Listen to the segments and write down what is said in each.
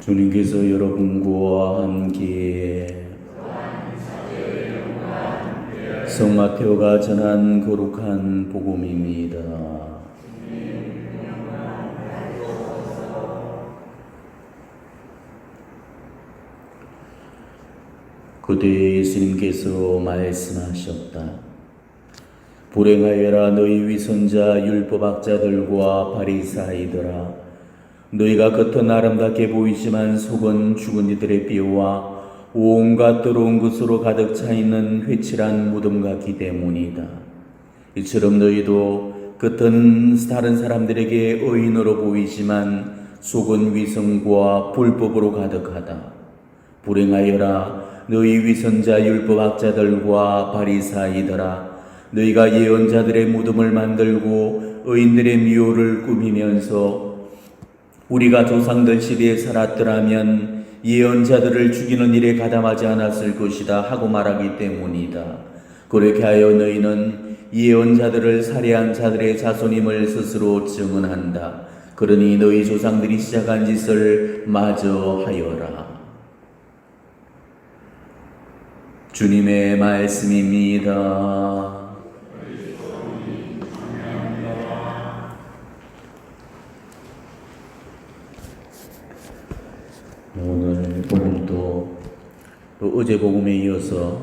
주님께서 여러분과 함께 성 마테오가 전한 거룩한 복음입니다. 그때 예수님께서 말씀하셨다. 불행하여라 너희 위선자 율법학자들과 바리사이들아 너희가 겉은 아름답게 보이지만 속은 죽은 이들의 뼈와 온갖 더러운 것으로 가득 차 있는 회칠한 무덤 같기 때문이다. 이처럼 너희도 겉은 다른 사람들에게 의인으로 보이지만 속은 위선과 불법으로 가득하다. 불행하여라 너희 위선자 율법학자들과 바리사이더라 너희가 예언자들의 무덤을 만들고 의인들의 미호를 꾸미면서 우리가 조상들 시대에 살았더라면 예언자들을 죽이는 일에 가담하지 않았을 것이다 하고 말하기 때문이다. 그렇게 하여 너희는 예언자들을 살해한 자들의 자손임을 스스로 증언한다. 그러니 너희 조상들이 시작한 짓을 마저 하여라. 주님의 말씀입니다. 오늘 복음도 또 어제 복음에 이어서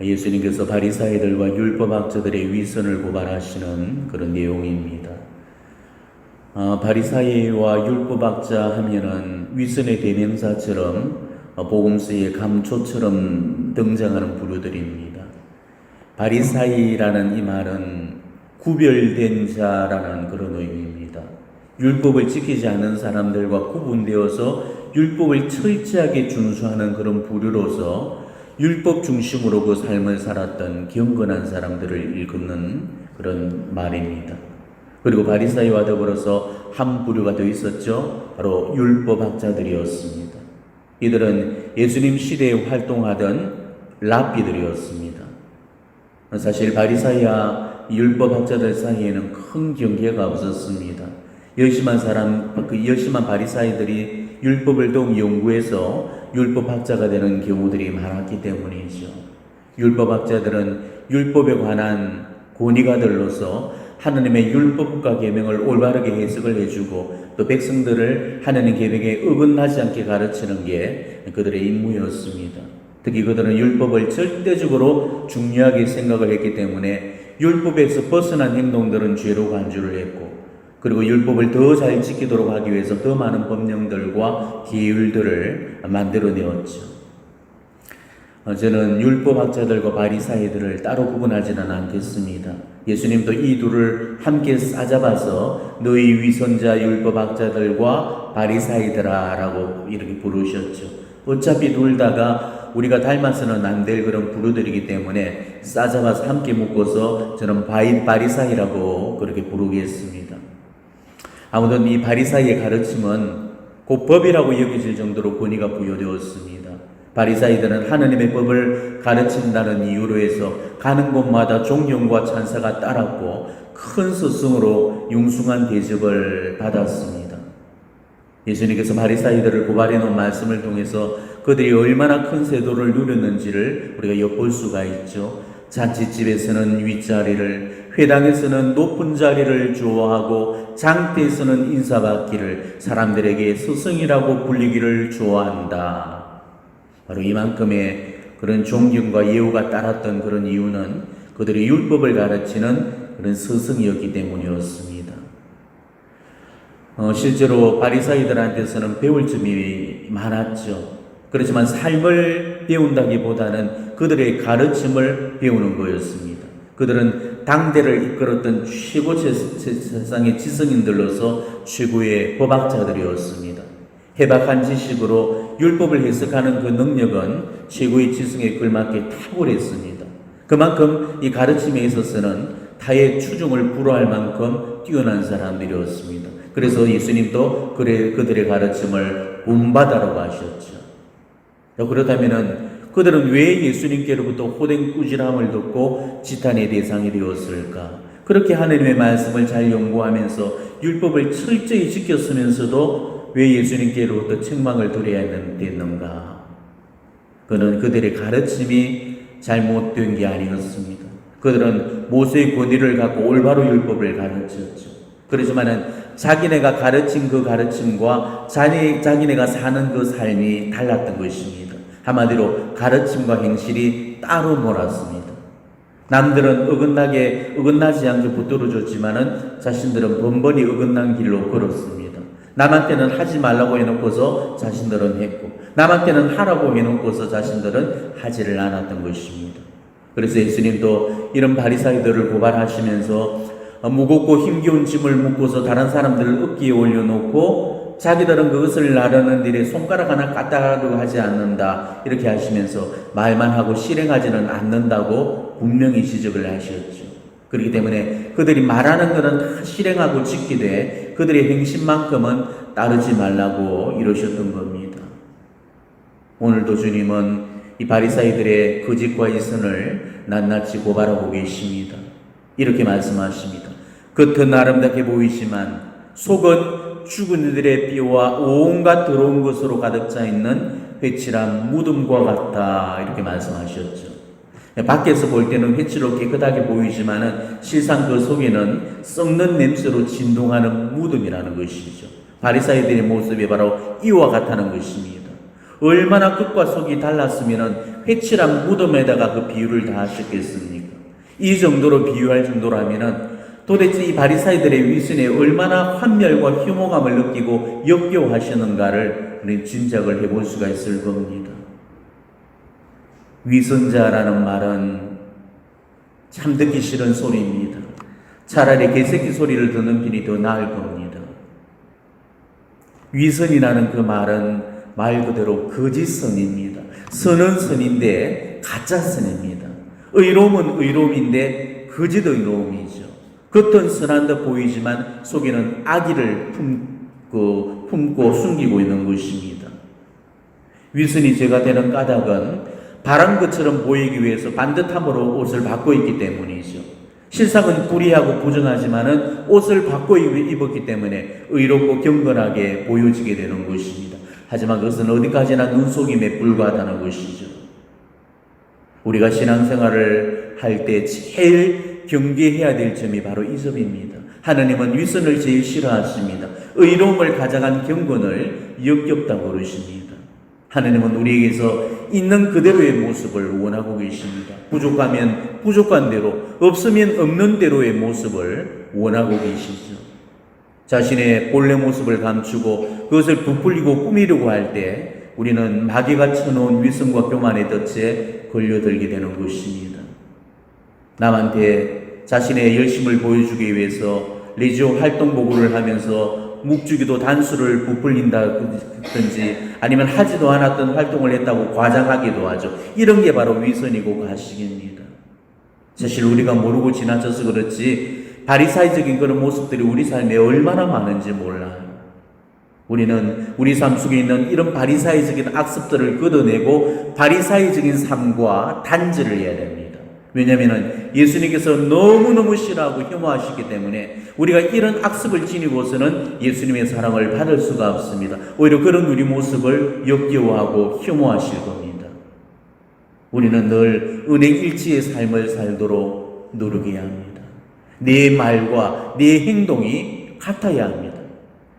예수님께서 바리사이들과 율법학자들의 위선을 고발하시는 그런 내용입니다. 아, 바리사이와 율법학자 하면은 위선의 대명사처럼 복음서의 감초처럼 등장하는 부류들입니다. 바리사이라는 이 말은 구별된 자라는 그런 의미입니다. 율법을 지키지 않는 사람들과 구분되어서 율법을 철저하게 준수하는 그런 부류로서 율법 중심으로 그 삶을 살았던 경건한 사람들을 일컫는 그런 말입니다. 그리고 바리사이와 더불어서 한 부류가 더 있었죠. 바로 율법학자들이었습니다. 이들은 예수님 시대에 활동하던 랍비들이었습니다. 사실 바리사이와 율법학자들 사이에는 큰 경계가 없었습니다. 열심한 사람, 그 열심한 바리사이들이 율법을 더욱 연구해서 율법학자가 되는 경우들이 많았기 때문이죠. 율법학자들은 율법에 관한 권위가들로서 하나님의 율법과 계명을 올바르게 해석을 해주고 또 백성들을 하나님 계명에 어긋나지 않게 가르치는 게 그들의 임무였습니다. 특히 그들은 율법을 절대적으로 중요하게 생각을 했기 때문에 율법에서 벗어난 행동들은 죄로 간주를 했고 그리고 율법을 더 잘 지키도록 하기 위해서 더 많은 법령들과 기율들을 만들어내었죠. 어, 저는 율법학자들과 바리사이들을 따로 구분하지는 않겠습니다. 예수님도 이 둘을 함께 싸잡아서 너희 위선자 율법학자들과 바리사이들아라고 이렇게 부르셨죠. 어차피 둘 다가 우리가 닮아서는 안 될 그런 부류들이기 때문에 싸잡아서 함께 묶어서 저는 바이, 바리사이라고 그렇게 부르겠습니다. 아무튼 이 바리사이의 가르침은 곧 법이라고 여겨질 정도로 권위가 부여되었습니다. 바리사이들은 하나님의 법을 가르친다는 이유로 해서 가는 곳마다 존경과 찬사가 따랐고 큰 스승으로 융숭한 대접을 받았습니다. 예수님께서 바리사이들을 고발해 놓은 말씀을 통해서 그들이 얼마나 큰 세도를 누렸는지를 우리가 엿볼 수가 있죠. 잔치집에서는 윗자리를, 회당에서는 높은 자리를 좋아하고 장대에서는 인사받기를, 사람들에게 스승이라고 불리기를 좋아한다. 바로 이만큼의 그런 존경과 예우가 따랐던 그런 이유는 그들이 율법을 가르치는 그런 스승이었기 때문이었습니다. 어, 실제로 바리사이들한테서는 배울 점이 많았죠. 그렇지만 삶을 배운다기보다는 그들의 가르침을 배우는 거였습니다. 그들은 당대를 이끌었던 최고 세상의 지성인들로서 최고의 법학자들이었습니다. 해박한 지식으로 율법을 해석하는 그 능력은 최고의 지성에 걸맞게 탁월했습니다. 그만큼 이 가르침에 있어서는 타의 추종을 불허할 만큼 뛰어난 사람들이었습니다. 그래서 예수님도 그들의 가르침을 본받아라고 하셨죠. 그렇다면은 그들은 왜 예수님께로부터 호된 꾸지람을 듣고 지탄의 대상이 되었을까? 그렇게 하나님의 말씀을 잘 연구하면서 율법을 철저히 지켰으면서도 왜 예수님께로부터 책망을 드려야 됐는가? 그는 그들의 가르침이 잘못된 게 아니었습니다. 그들은 모세의 권위를 갖고 올바로 율법을 가르쳤죠. 그렇지만은 자기네가 가르친 그 가르침과 자기, 자기네가 사는 그 삶이 달랐던 것입니다. 한마디로 가르침과 행실이 따로 놀았습니다. 남들은 어긋나게 어긋나지 않게 붙들어줬지만은 자신들은 번번이 어긋난 길로 걸었습니다. 남한테는 하지 말라고 해놓고서 자신들은 했고 남한테는 하라고 해놓고서 자신들은 하지를 않았던 것입니다. 그래서 예수님도 이런 바리사이들을 고발하시면서 무겁고 힘겨운 짐을 묶고서 다른 사람들을 어깨에 올려놓고 자기들은 그것을 나르는 일에 손가락 하나 까딱하려고 하지 않는다 이렇게 하시면서 말만 하고 실행하지는 않는다고 분명히 지적을 하셨죠. 그렇기 때문에 그들이 말하는 것은 다 실행하고 지키되 그들의 행실만큼은 따르지 말라고 이러셨던 겁니다. 오늘도 주님은 이 바리사이들의 거짓과 이선을 낱낱이 고발하고 계십니다. 이렇게 말씀하십니다. 겉은 아름답게 보이지만 속은 죽은 이들의 뼈와 온갖 더러운 것으로 가득 차 있는 회칠한 무덤과 같다 이렇게 말씀하셨죠. 밖에서 볼 때는 회치로 깨끗하게 보이지만은 실상 그 속에는 썩는 냄새로 진동하는 무덤이라는 것이죠. 바리사이들의 모습이 바로 이와 같다는 것입니다. 얼마나 끝과 속이 달랐으면은 회칠한 무덤에다가 그 비유를 다 하셨겠습니까? 이 정도로 비유할 정도라면은 도대체 이 바리사이들의 위선에 얼마나 환멸과 혐오감을 느끼고 역겨워하시는가를 우리 짐작을 해볼 수가 있을 겁니다. 위선자라는 말은 참 듣기 싫은 소리입니다. 차라리 개새끼 소리를 듣는 편이 더 나을 겁니다. 위선이라는 그 말은 말 그대로 거짓선입니다. 선은 선인데 가짜 선입니다. 의로움은 의로움인데 거짓 의로움이죠. 겉은 선한 듯 보이지만 속에는 악의를 품고, 품고 숨기고 있는 것입니다. 위선이 죄가 되는 까닭은 바람 것처럼 보이기 위해서 반듯함으로 옷을 받고 있기 때문이죠. 실상은 구리하고 부정하지만은 옷을 받고 입었기 때문에 의롭고 경건하게 보여지게 되는 것입니다. 하지만 그것은 어디까지나 눈속임에 불과하다는 것이죠. 우리가 신앙생활을 할 때 제일 경계해야 될 점이 바로 이 점입니다. 하나님은 위선을 제일 싫어하십니다. 의로움을 가져간 경건을 역겹다고 그러십니다. 하나님은 우리에게서 있는 그대로의 모습을 원하고 계십니다. 부족하면 부족한 대로, 없으면 없는 대로의 모습을 원하고 계시죠. 자신의 본래 모습을 감추고 그것을 부풀리고 꾸미려고 할 때 우리는 마귀가 쳐놓은 위선과 교만의 덫에 걸려들게 되는 것입니다. 남한테 자신의 열심을 보여주기 위해서 레지오 활동 보고를 하면서 묵주기도 단수를 부풀린다든지 아니면 하지도 않았던 활동을 했다고 과장하기도 하죠. 이런 게 바로 위선이고 가식입니다. 사실 우리가 모르고 지나쳐서 그렇지 바리사이적인 그런 모습들이 우리 삶에 얼마나 많은지 몰라요. 우리는 우리 삶 속에 있는 이런 바리사이적인 악습들을 걷어내고 바리사이적인 삶과 단절을 해야 됩니다. 왜냐하면 예수님께서 너무너무 싫어하고 혐오하시기 때문에 우리가 이런 악습을 지니고서는 예수님의 사랑을 받을 수가 없습니다. 오히려 그런 우리 모습을 역겨워하고 혐오하실 겁니다. 우리는 늘 은행일치의 삶을 살도록 노력해야 합니다. 내 말과 내 행동이 같아야 합니다.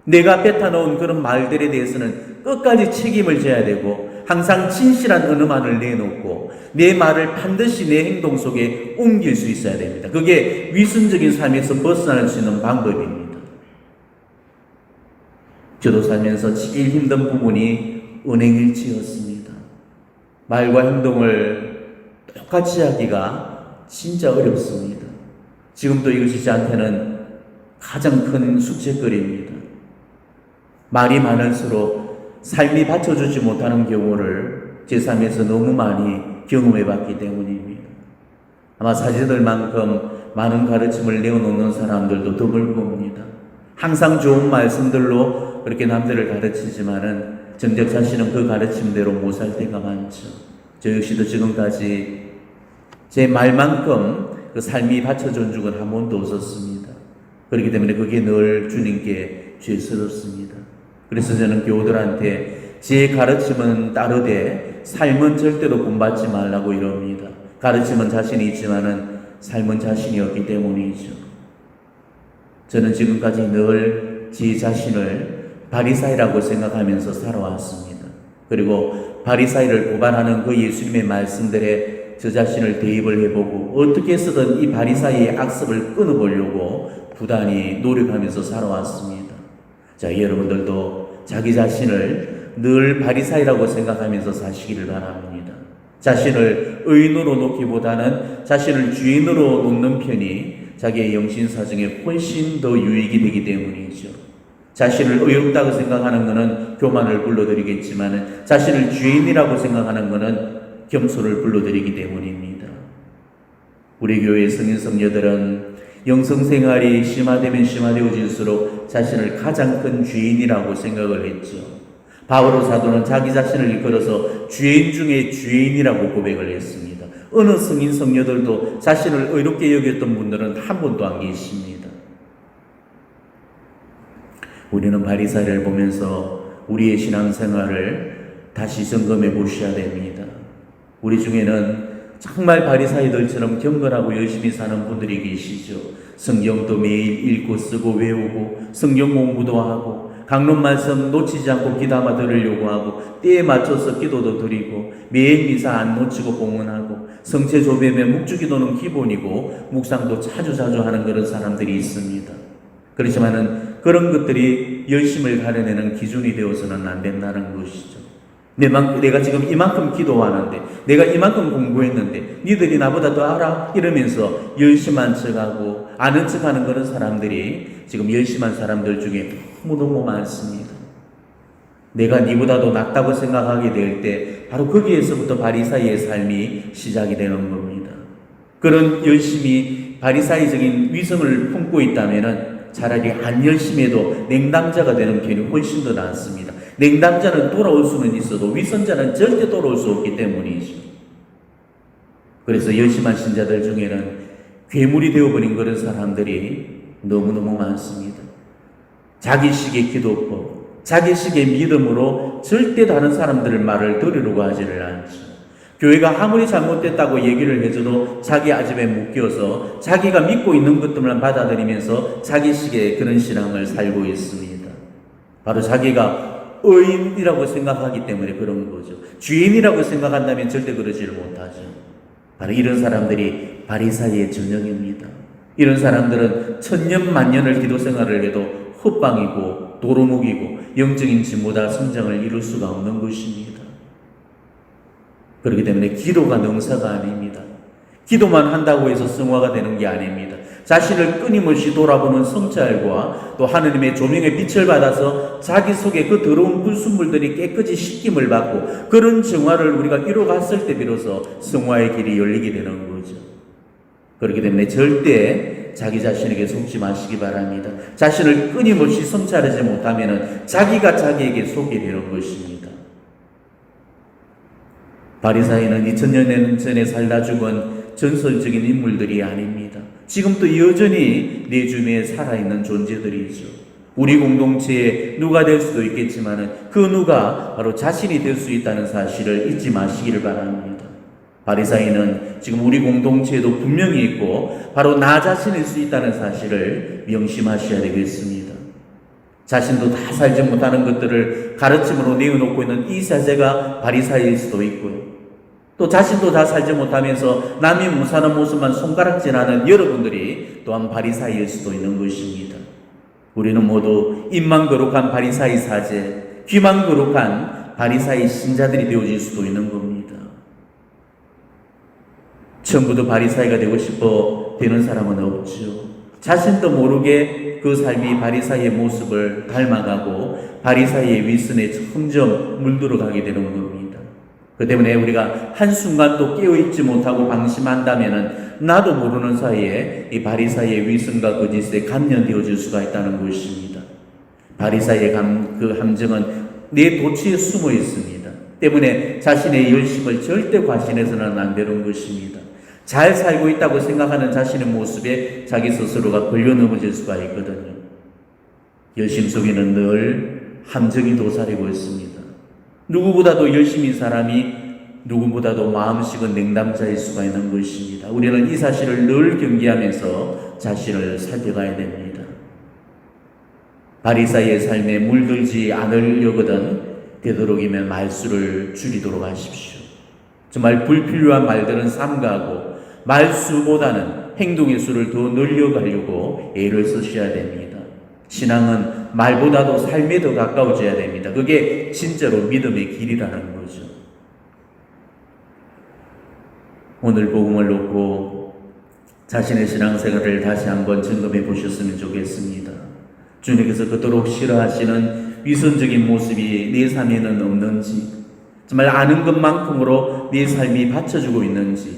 내가 뱉어놓은 그런 말들에 대해서는 끝까지 책임을 져야 되고 항상 진실한 은음만을 내놓고 내 말을 반드시 내 행동 속에 옮길 수 있어야 됩니다. 그게 위선적인 삶에서 벗어날 수 있는 방법입니다. 저도 살면서 제일 힘든 부분이 은행일치였습니다. 말과 행동을 똑같이 하기가 진짜 어렵습니다. 지금도 이것이 저한테는 가장 큰 숙제거리입니다. 말이 많을수록 삶이 받쳐주지 못하는 경우를 제 삶에서 너무 많이 경험해 봤기 때문입니다. 아마 사제들만큼 많은 가르침을 내어놓는 사람들도 드물 겁니다. 항상 좋은 말씀들로 그렇게 남들을 가르치지만은 정작 자신은 그 가르침대로 못 살 때가 많죠. 저 역시도 지금까지 제 말만큼 그 삶이 받쳐준 적은 한 번도 없었습니다. 그렇기 때문에 그게 늘 주님께 죄스럽습니다. 그래서 저는 교우들한테 제 가르침은 따르되 삶은 절대로 본받지 말라고 이럽니다. 가르침은 자신이 있지만은 삶은 자신이 없기 때문이죠. 저는 지금까지 늘 제 자신을 바리사이라고 생각하면서 살아왔습니다. 그리고 바리사이를 고발하는 그 예수님의 말씀들에 저 자신을 대입을 해보고 어떻게 해서든 이 바리사이의 악습을 끊어보려고 부단히 노력하면서 살아왔습니다. 자, 여러분들도 자기 자신을 늘 바리사이라고 생각하면서 사시기를 바랍니다. 자신을 의인으로 놓기보다는 자신을 주인으로 놓는 편이 자기의 영신 사정에 훨씬 더 유익이 되기 때문이죠. 자신을 의롭다고 생각하는 것은 교만을 불러들이겠지만 자신을 주인이라고 생각하는 것은 겸손을 불러들이기 때문입니다. 우리 교회 성인 성녀들은 영성 생활이 심화되면 심화되어질수록 자신을 가장 큰 주인이라고 생각을 했죠. 바오로 사도는 자기 자신을 이끌어서 주인 중에 주인이라고 고백을 했습니다. 어느 성인 성녀들도 자신을 의롭게 여겼던 분들은 한 분도 안 계십니다. 우리는 바리사를 보면서 우리의 신앙생활을 다시 점검해 보셔야 됩니다. 우리 중에는 정말 바리사이들처럼 경건하고 열심히 사는 분들이 계시죠. 성경도 매일 읽고 쓰고 외우고 성경 공부도 하고 강론 말씀 놓치지 않고 기담아 들으려고 하고 때에 맞춰서 기도도 드리고 매일 미사 안 놓치고 공헌하고 성체 조배면 묵주기도는 기본이고 묵상도 자주 자주 하는 그런 사람들이 있습니다. 그렇지만은 그런 것들이 열심을 가려내는 기준이 되어서는 안 된다는 것이죠. 내가 지금 이만큼 기도하는데, 내가 이만큼 공부했는데, 니들이 나보다 더 알아? 이러면서 열심한 척하고, 아는 척 하는 그런 사람들이 지금 열심한 사람들 중에 너무너무 많습니다. 내가 니보다도 낫다고 생각하게 될 때, 바로 거기에서부터 바리사이의 삶이 시작이 되는 겁니다. 그런 열심히 바리사이적인 위성을 품고 있다면은 차라리 안 열심히 해도 냉담자가 되는 편이 훨씬 더 낫습니다. 냉담자는 돌아올 수는 있어도 위선자는 절대 돌아올 수 없기 때문이죠. 그래서 열심한 신자들 중에는 괴물이 되어버린 그런 사람들이 너무너무 많습니다. 자기식의 기도법, 자기식의 믿음으로 절대 다른 사람들 말을 들으려고 하지를 않죠. 교회가 아무리 잘못됐다고 얘기를 해줘도 자기 아집에 묶여서 자기가 믿고 있는 것들만 받아들이면서 자기식의 그런 신앙을 살고 있습니다. 바로 자기가 의인이라고 생각하기 때문에 그런 거죠. 주인이라고 생각한다면 절대 그러지를 못하죠. 바로 이런 사람들이 바리사이의 전형입니다. 이런 사람들은 천년 만년을 기도 생활을 해도 헛방이고 도루묵이고 영적인 진보다 성장을 이룰 수가 없는 것입니다. 그렇기 때문에 기도가 능사가 아닙니다. 기도만 한다고 해서 성화가 되는 게 아닙니다. 자신을 끊임없이 돌아보는 성찰과 또 하느님의 조명의 빛을 받아서 자기 속에 그 더러운 불순물들이 깨끗이 씻김을 받고 그런 정화를 우리가 이뤄갔을 때 비로소 성화의 길이 열리게 되는 거죠. 그렇기 때문에 절대 자기 자신에게 속지 마시기 바랍니다. 자신을 끊임없이 성찰하지 못하면 자기가 자기에게 속게 되는 것입니다. 바리사이는 2000년 전에 살다 죽은 전설적인 인물들이 아닙니다. 지금도 여전히 내 주변에 살아있는 존재들이죠. 우리 공동체에 누가 될 수도 있겠지만 그 누가 바로 자신이 될 수 있다는 사실을 잊지 마시기를 바랍니다. 바리사이는 지금 우리 공동체에도 분명히 있고 바로 나 자신일 수 있다는 사실을 명심하셔야 되겠습니다. 자신도 다 살지 못하는 것들을 가르침으로 내어놓고 있는 이 자세가 바리사이일 수도 있고요. 또 자신도 다 살지 못하면서 남이 무사는 모습만 손가락질하는 여러분들이 또한 바리사이일 수도 있는 것입니다. 우리는 모두 입만 거룩한 바리사이 사제, 귀만 거룩한 바리사이 신자들이 되어질 수도 있는 겁니다. 처음부터 바리사이가 되고 싶어 되는 사람은 없죠. 자신도 모르게 그 삶이 바리사이의 모습을 닮아가고 바리사이의 위선에 점점 물들어가게 되는 겁니다. 그 때문에 우리가 한순간도 깨어있지 못하고 방심한다면 나도 모르는 사이에 이 바리사이의 위선과 거짓에 감련되어질 수가 있다는 것입니다. 바리사이의 감, 그 함정은 내 도치에 숨어 있습니다. 때문에 자신의 열심을 절대 과신해서는 안 되는 것입니다. 잘 살고 있다고 생각하는 자신의 모습에 자기 스스로가 걸려 넘어질 수가 있거든요. 열심 속에는 늘 함정이 도사리고 있습니다. 누구보다도 열심히 사람이 누구보다도 마음식은 냉담자일 수가 있는 것입니다. 우리는 이 사실을 늘 경계하면서 자신을 살펴가야 됩니다. 바리사의 삶에 물들지 않으려거든 되도록이면 말수를 줄이도록 하십시오. 정말 불필요한 말들은 삼가하고 말수보다는 행동의 수를 더 늘려가려고 애를 쓰셔야 됩니다. 신앙은 말보다도 삶에 더 가까워져야 됩니다. 그게 진짜로 믿음의 길이라는 거죠. 오늘 복음을 놓고 자신의 신앙생활을 다시 한번 점검해 보셨으면 좋겠습니다. 주님께서 그토록 싫어하시는 위선적인 모습이 내 삶에는 없는지, 정말 아는 것만큼으로 내 삶이 받쳐주고 있는지,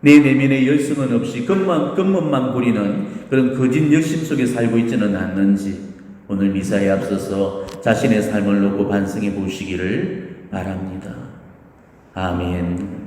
내 내면에 열성은 없이 겉만, 겉멋만 부리는 그런 거짓 열심 속에 살고 있지는 않는지, 오늘 미사에 앞서서 자신의 삶을 놓고 반성해 보시기를 바랍니다. 아멘.